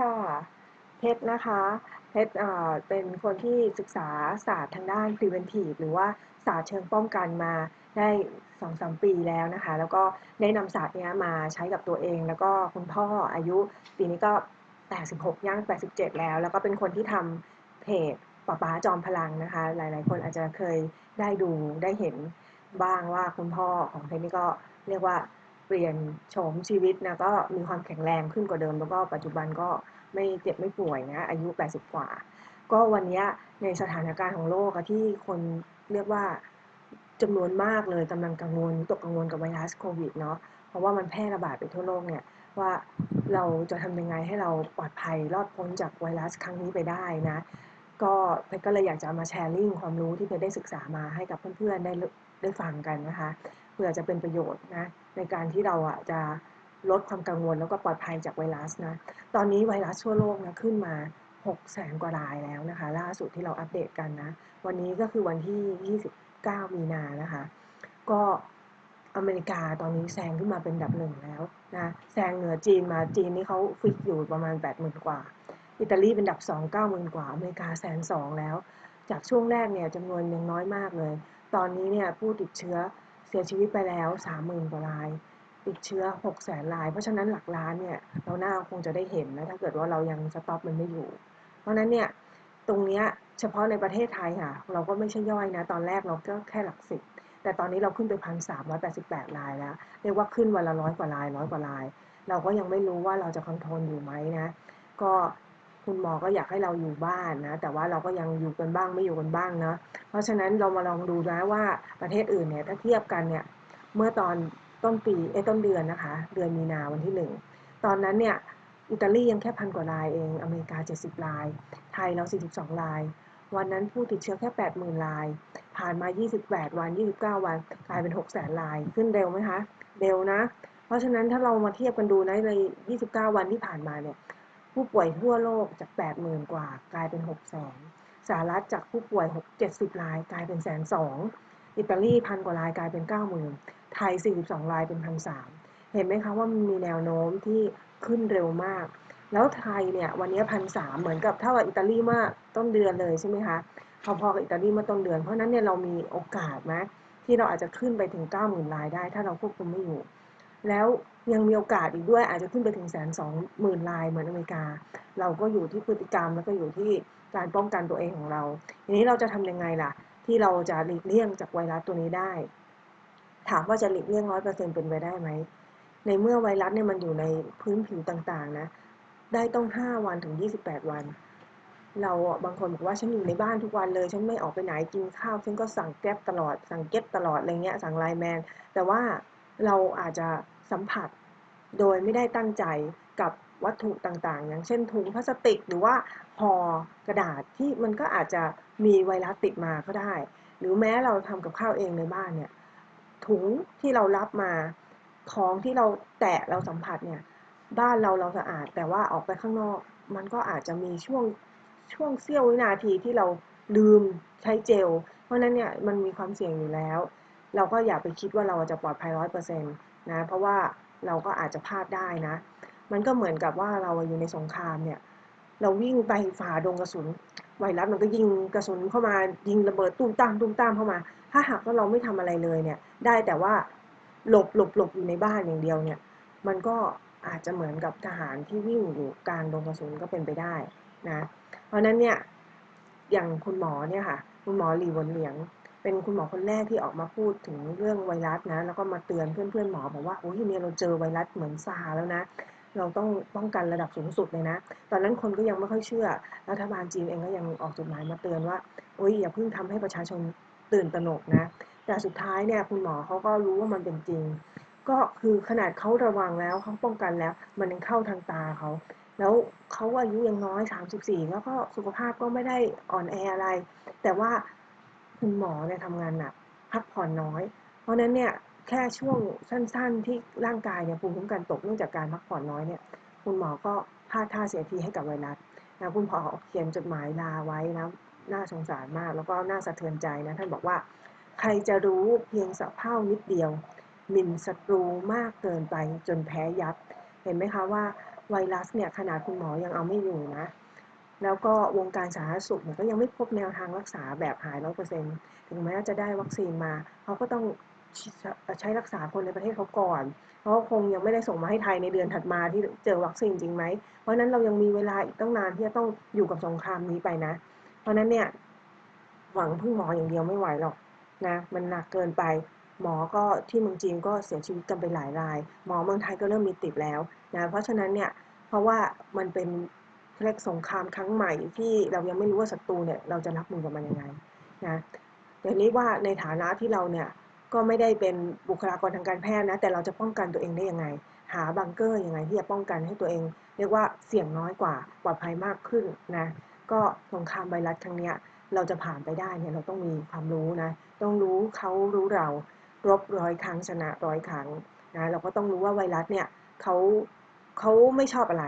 ค่ะ เพชรนะคะ เพชรเอ่อเป็นคนที่ศึกษาศาสตร์ทางด้าน preventive หรือว่าศาสตร์เชิงป้องกันมาได้สองสามปีแล้วนะคะ แล้วก็ได้นำศาสตร์นี้มาใช้กับตัวเอง แล้วก็คุณพ่ออายุปีนี้ก็ 86 ย่าง 87 แล้ว แล้วก็เป็นคนที่ทำเพจป้าป้าจอมพลังนะคะ หลาย ๆ คนอาจจะเคยได้ดูได้เห็นบ้างว่าคุณพ่อของเพชรนี่ก็เรียกว่า เปลี่ยนโฉมชีวิตนะก็มีความแข็งแรงขึ้นกว่าเดิม แล้วก็ปัจจุบันก็ไม่เจ็บไม่ป่วยนะอายุ 80 กว่า ก็วันนี้ในสถานการณ์ของโลกที่คนเรียกว่าจำนวนมากเลยกำลังกังวลตกกังวลกับไวรัสโควิดเนาะเพราะว่ามันแพร่ระบาดไปทั่วโลกเนี่ยว่าเราจะทำยังไงให้เราปลอดภัยรอดพ้นจากไวรัสครั้งนี้ไปได้นะ ก็เพชรก็เลยอยากจะมาแชร์ลิงความรู้ที่เพชรได้ศึกษามาให้กับเพื่อนๆได้ได้ฟังกันนะคะเพื่อจะเป็นประโยชน์นะ ในการที่เราอะจะลดความกังวลแล้วก็ปลอดภัยจากไวรัสนะ ตอนนี้ไวรัสทั่วโลกนะขึ้นมา 6 แสนกว่ารายแล้วนะคะ ล่าสุดที่เราอัปเดตกันนะ วันนี้ก็คือวันที่ 29 มีนานะคะ ก็อเมริกาตอนนี้แซงขึ้นมาเป็นดับหนึ่งแล้วนะแซงเหนือจีนมาจีนนี่เขาฟิกอยู่ประมาณ 80,000 กว่า อิตาลีเป็นดับ2 90,000กว่า อเมริกาแสนสองแล้ว จากช่วงแรกเนี่ยจำนวนยังน้อยมากเลย ตอนนี้เนี่ยผู้ติดเชื้อ เสียชีวิตไปแล้ว 30,000กว่าราย ติดเชื้อ6แสนราย เพราะฉะนั้นหลักล้านเนี่ยเราหน่าคงจะได้เห็นนะถ้าเกิดว่าเรายังสต็อปมันไม่อยู่ เพราะนั้นเนี่ยตรงนี้เฉพาะในประเทศไทยค่ะ เราก็ไม่ใช่ย่อยนะ ตอนแรกเราก็แค่หลักสิบแต่ตอนนี้เราขึ้นไปพันสามร้อยแปดสิบแปดรายแล้วเรียกว่าขึ้นวันละร้อยกว่ารายร้อยกว่าราย เราก็ยังไม่รู้ว่าเราจะคอนโทรลอยู่ไหมนะ ก็ คุณหมอก็อยากให้เราอยู่บ้านนะ แต่ว่าเราก็ยังอยู่กันบ้างไม่อยู่กันบ้างนะ เพราะฉะนั้นเรามาลองดูนะว่าประเทศอื่นเนี่ยถ้าเทียบกันเนี่ย เมื่อตอนต้นปีเอ้ต้นเดือนนะคะ เดือนมีนาวันที่หนึ่งตอนนั้นเนี่ยอิตาลียังแค่พันกว่ารายเอง อเมริกา 70 ราย ไทยเรา 42 ราย วันนั้นผู้ติดเชื้อแค่ 80,000 ราย ผ่านมา 28 วัน 29 วัน กลายเป็น 6 0 0 0 0ราย ขึ้นเร็วไหมคะ เร็วนะ เพราะฉะนั้นถ้าเรามาเทียบกันดูนะใน 29 วันที่ผ่านมาเนี่ย ผู้ป่วยทั่วโลกจาก 80,000 กว่ากลายเป็น 600,000สหรัฐจากผู้ป่วย 6 70 รายกลายเป็นแสนสองอิตาลีพันกว่ารายกลายเป็น 90,000 ไทย 42 รายเป็นพันสามเห็นไหมคะว่ามันมีแนวโน้มที่ขึ้นเร็วมาก แล้วไทยเนี่ยวันนี้พันสามเหมือนกับเท่ากับอิตาลีเมื่อต้นเดือนเลยใช่ไหมคะพอๆกับอิตาลีเมื่อต้นเดือน เพราะนั้นเนี่ยเรามีโอกาสไหมที่เราอาจจะขึ้นไปถึง 90,000รายได้ ถ้าเราควบคุมไม่อยู่ แล้ว ยังมีโอกาสอีกด้วยอาจจะขึ้นไปถึงแสนสองหมื่นรายเหมือนอเมริกา เราก็อยู่ที่พฤติกรรมแล้วก็อยู่ที่การป้องกันตัวเองของเรา ทีนี้เราจะทำยังไงล่ะ ที่เราจะหลีกเลี่ยงจากไวรัสตัวนี้ได้ ถามว่าจะหลีกเลี่ยงร้อยเปอร์เซ็นเป็นไปได้ไหม ในเมื่อไวรัสเนี่ยมันอยู่ในพื้นผิวต่างๆนะ ได้ต้องห้าวันถึงยี่สิบแปดวัน เราบางคนบอกว่าฉันอยู่ในบ้านทุกวันเลย ฉันไม่ออกไปไหนกินข้าว ฉันก็สั่งแก๊บตลอด สั่งเก็บตลอดอะไรเงี้ย สั่งไลน์แมน แต่ว่าเราอาจจะ สัมผัส โดยไม่ได้ตั้งใจกับวัตถุต่างๆ อย่างเช่นถุงพลาสติก หรือว่าห่อกระดาษที่มันก็อาจจะมีไวรัสติดมาก็ได้ หรือแม้เราทำกับข้าวเองในบ้านเนี่ยถุงที่เรารับมาของที่เราแตะเราสัมผัสเนี่ยบ้านเราเราสะอาด แต่ว่าออกไปข้างนอก มันก็อาจจะมีช่วงช่วงเสี้ยววินาทีที่เราลืมใช้เจล เพราะนั้นเนี่ยมันมีความเสี่ยงอยู่แล้ว เราก็อย่าไปคิดว่าเราจะปลอดภัยร้อยเปอร์เซ็นต์ นะเพราะว่าเราก็อาจจะพลาดได้นะ มันก็เหมือนกับว่าเราอยู่ในสงครามเนี่ย เราวิ่งไปฝ่าดงกระสุนไวรัสมันก็ยิงกระสุนเข้ามายิงระเบิดตุ้มตามตุ้มตามเข้ามา ถ้าหากว่าเราไม่ทำอะไรเลยเนี่ย ได้แต่ว่าหลบหลบหลบอยู่ในบ้านอย่างเดียวเนี่ย มันก็อาจจะเหมือนกับทหารที่วิ่งอยู่กลางดงกระสุนก็เป็นไปได้นะ เพราะนั้นเนี่ยอย่างคุณหมอเนี่ยค่ะ คุณหมอหลีวนเหลียง เป็นคุณหมอคนแรกที่ออกมาพูดถึงเรื่องไวรัสนะ แล้วก็มาเตือนเพื่อนๆหมอบอกว่าโอ้ยเนี่ยเราเจอไวรัสเหมือนซาแล้วนะ เราต้องป้องกันระดับสูงสุดเลยนะ ตอนนั้นคนก็ยังไม่ค่อยเชื่อ รัฐบาลจีนเองก็ยังออกจดหมายมาเตือนว่าโอ้ยอย่าเพิ่งทำให้ประชาชนตื่นตระหนกนะ แต่สุดท้ายเนี่ยคุณหมอเขาก็รู้ว่ามันเป็นจริง ก็คือขนาดเขาระวังแล้วเขาป้องกันแล้ว มันยังเข้าทางตาเขาแล้วเขาอายุยังน้อย 34 แล้วก็สุขภาพก็ไม่ได้อ่อนแออะไร แต่ว่า คุณหมอเนี่ยทำงานหนักพักผ่อนน้อย เพราะนั้นเนี่ยแค่ช่วงสั้น ๆ ที่ร่างกายเนี่ยภูมิคุ้มกันตกเนื่องจากการพักผ่อนน้อยเนี่ยคุณหมอก็พลาดท่าเสียทีให้กับไวรัสนะคุณหมอเขียนจดหมายลาไว้นะน่าสงสารมาก แล้วก็น่าสะเทือนใจนะท่านบอกว่า ใครจะรู้เพียงสะเพ้านิดเดียวหมิ่นศัตรูมากเกินไปจนแพ้ยับ เห็นไหมคะว่าไวรัสเนี่ยขนาดคุณหมอยังเอาไม่อยู่นะ แล้วก็วงการสาธารณสุขเนี่ยก็ยังไม่พบแนวทางรักษาแบบหายร้อยเปอร์เซ็นต์ถึงแม้จะได้วัคซีนมาเขาก็ต้องใช้รักษาคนในประเทศเขาก่อนเพราะคงยังไม่ได้ส่งมาให้ไทยในเดือนถัดมาที่เจอวัคซีนจริงไหม เพราะนั้นเรายังมีเวลาอีกตั้งนานที่จะต้องอยู่กับสงครามนี้ไปนะ เพราะนั้นเนี่ยหวังพึ่งหมออย่างเดียวไม่ไหวหรอกนะมันหนักเกินไป หมอก็ที่เมืองจีนก็เสียชีวิตกันไปหลายราย หมอเมืองไทยก็เริ่มมีติดแล้วนะเพราะฉะนั้นเนี่ยเพราะว่ามันเป็น เรียกสงครามครั้งใหม่ที่เรายังไม่รู้ว่าศัตรูเนี่ยเราจะรับมือกับมันยังไงนะอย่างนี้ว่าในฐานะที่เราเนี่ยก็ไม่ได้เป็นบุคลากรทางการแพทย์นะแต่เราจะป้องกันตัวเองได้ยังไง หาบังเกอร์ยังไงที่จะป้องกันให้ตัวเอง เรียกว่าเสี่ยงน้อยกว่าปลอดภัยมากขึ้นนะก็สงครามไวรัสครั้งนี้ยเราจะผ่านไปได้เนี่ยเราต้องมีความรู้นะต้องรู้เขารู้เรารบร้อยครั้งชนะร้อยครั้งนะเราก็ต้องรู้ว่าไวรัสเนี่ยเขาเขาไม่ชอบอะไร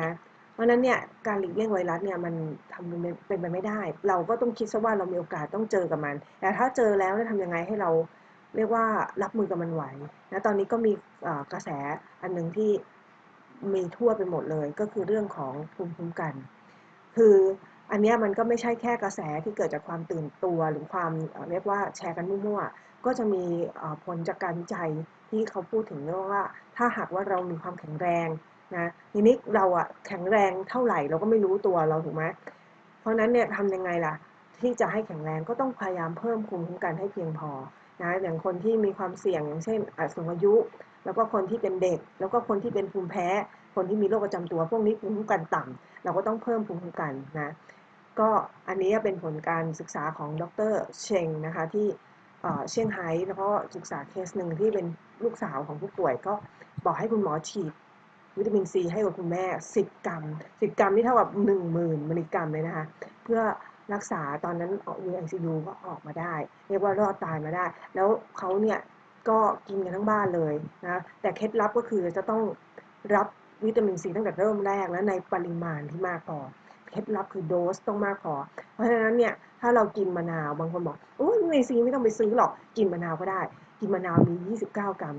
นะ เพราะนั้นเนี่ยการหลีกเลี่ยงไวรัสเนี่ยมันทำเป็นไปไม่ได้ เราก็ต้องคิดซะว่าเรามีโอกาสต้องเจอกับมัน แต่ถ้าเจอแล้วจะทำยังไงให้เราเรียกว่ารับมือกับมันไหวนะตอนนี้ก็มีกระแสอันหนึ่งที่มีทั่วไปหมดเลย ก็คือเรื่องของภูมิคุ้มกัน คืออันนี้มันก็ไม่ใช่แค่กระแสที่เกิดจากความตื่นตัวหรือความเรียกว่าแชร์กันมั่วๆ ก็จะมีผลจากการวิจัยที่เขาพูดถึงเรื่องว่า ถ้าหากว่าเรามีความแข็งแรง นะทีนี้เราอะแข็งแรงเท่าไหร่เราก็ไม่รู้ตัวเราถูกไหมเพราะนั้นเนี่ยทำยังไงล่ะ ที่จะให้แข็งแรงก็ต้องพยายามเพิ่มภูมิคุ้มกันให้เพียงพอนะอย่างคนที่มีความเสี่ยงอย่างเช่นสูงอายุ แล้วก็คนที่เป็นเด็ก แล้วก็คนที่เป็นภูมิแพ้ คนที่มีโรคประจำตัว พวกนี้ภูมิคุ้มกันต่ำเราก็ต้องเพิ่มภูมิคุ้มกันนะก็อันนี้เป็นผลการศึกษาของดรเชงนะคะที่เชียงไฮ้แล้วก็ศึกษาเคสหนึ่งที่เป็นลูกสาวของผู้ป่วยก็บอกให้คุณหมอฉีด วิตามินซีให้กับคุณแม่ 10 กรัม 10 กรัมนี่เท่ากับ 10,000มิลลิกรัมเลยนะคะ เพื่อรักษาตอนนั้นออกยูไอซียูก็ออกมาได้ เรียกว่ารอดตายมาได้ แล้วเขาเนี่ยก็กินกันทั้งบ้านเลยนะแต่เคล็ดลับก็คือจะต้องรับวิตามินซีตั้งแต่เริ่มแรกและในปริมาณที่มากพอเคล็ดลับคือโดสต้องมากพอ เพราะฉะนั้นเนี่ยถ้าเรากินมะนาวบางคนบอกโอ้ยวิตามินซีไม่ต้องไปซื้อหรอกกินมะนาวก็ได้ กินมะนาวมี 29 กรัม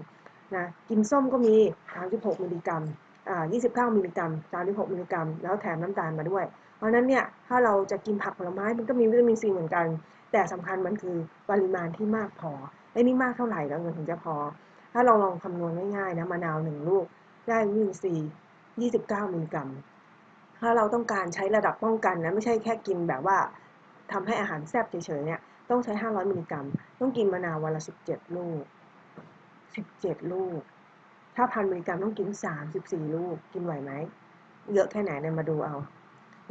นะกินส้มก็มี 36 มิลลิกรัมอ่า29 มิลลิกรัม 36 มิลลิกรัม แล้วแถมน้ำตาลมาด้วย เพราะนั้นเนี่ยถ้าเราจะกินผักผลไม้มันก็มีวิตามินซีเหมือนกัน แต่สำคัญมันคือปริมาณที่มากพอไอ้นี่มากเท่าไหร่แล้วเงินถึงจะพอ ถ้าเราลองคำนวณง่ายๆนะมะนาวหนึ่งลูกได้วิตามินซี29 มิลลิกรัม ถ้าเราต้องการใช้ระดับป้องกันนะไม่ใช่แค่กินแบบว่าทำให้อาหารแซ่บเฉยๆเนี่ยต้องใช้ 500 มิลลิกรัม ต้องกินมะนาววันละ 17 ลูก 17 ลูก ถ้าพันมิลลิกรัมต้องกิน 34 ลูก กินไหวไหม เยอะแค่ไหนเนี่ยมาดูเอา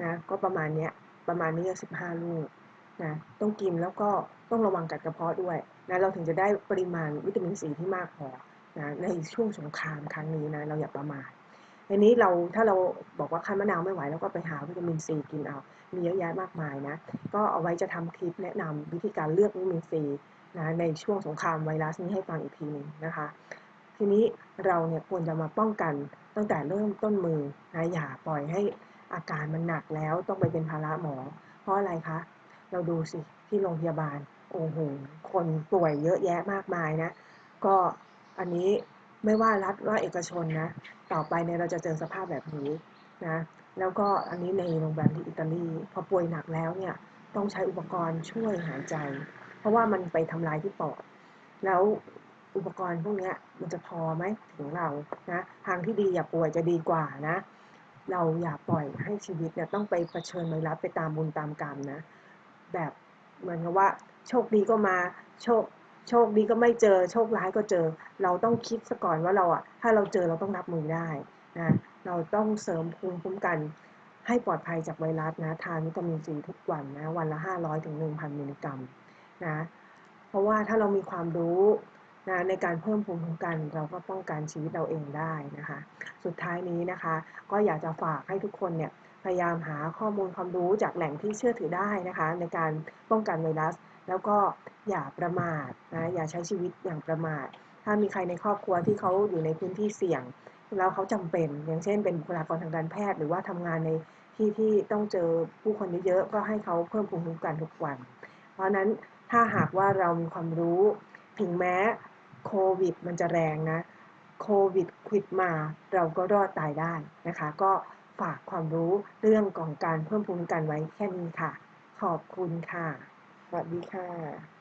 นะ ก็ประมาณเนี้ย ประมาณนี้15 ลูก นะ ต้องกินแล้วก็ต้องระวังกัดกระเพาะด้วย นะ เราถึงจะได้ปริมาณวิตามินซีที่มากพอ นะ ในช่วงสงครามครั้งนี้นะ เราอย่าประมาททีนี้เราถ้าเราบอกว่าคั้นมะนาวไม่ไหวแล้วก็ไปหาวิตามินซีกินเอา มีเยอะแยะมากมายนะ ก็เอาไว้จะทำคลิปแนะนำวิธีการเลือกวิตามินซี นะในช่วงสงครามไวรัสนี้ให้ฟังอีกทีนึงนะคะ ทีนี้เราเนี่ยควรจะมาป้องกันตั้งแต่เริ่มต้นมือนะอย่าปล่อยให้อาการมันหนักแล้วต้องไปเป็นภาระหมอ เพราะอะไรคะ เราดูสิที่โรงพยาบาลโอ้โหคนป่วยเยอะแยะมากมายนะ ก็อันนี้ไม่ว่ารัฐว่าเอกชนนะ ต่อไปเนี่ยเราจะเจอสภาพแบบนี้นะแล้วก็อันนี้ในโรงพยาบาลที่อิตาลีพอป่วยหนักแล้วเนี่ยต้องใช้อุปกรณ์ช่วยหายใจ เพราะว่ามันไปทำลายที่ปอด แล้วอุปกรณ์พวกนี้มันจะพอไหมถึงเรานะทางที่ดีอย่าป่วยจะดีกว่านะ เราอย่าปล่อยให้ชีวิตเนี่ยต้องไปเผชิญไวรัสไปตามบุญตามกรรมนะ แบบเหมือนกับว่า โชคดีก็มาโชคโชคดีก็ไม่เจอโชคร้ายก็เจอ เราต้องคิดซะก่อนว่าเราอะถ้าเราเจอเราต้องรับมือได้นะเราต้องเสริมภูมิคุ้มกัน ให้ปลอดภัยจากไวรัสนะทานวิตามินซีทุกวันนะวันละ 500ถึง1,000 มิลลิกรัม นะเพราะว่าถ้าเรามีความรู้นะในการเพิ่มภูมิคุ้มกัน เราก็ป้องกันชีวิตเราเองได้นะคะ สุดท้ายนี้นะคะ ก็อยากจะฝากให้ทุกคนเนี่ยพยายามหาข้อมูลความรู้จากแหล่งที่เชื่อถือได้นะคะ ในการป้องกันไวรัส แล้วก็อย่าประมาทนะอย่าใช้ชีวิตอย่างประมาท ถ้ามีใครในครอบครัวที่เขาอยู่ในพื้นที่เสี่ยงแล้วเขาจำเป็น อย่างเช่นเป็นบุคลากรทางการแพทย์ หรือว่าทำงานในที่ที่ต้องเจอผู้คนเยอะๆก็ให้เขาเพิ่มภูมิคุ้มกันทุกวัน เพราะนั้น ถ้าหากว่าเรามีความรู้ ถึงแม้โควิดมันจะแรงนะ โควิดควิดมาเราก็รอดตายได้นะคะ ก็ฝากความรู้เรื่องของการเพิ่มภูมิคุ้มกันไว้แค่นี้ค่ะ ขอบคุณค่ะ สวัสดีค่ะ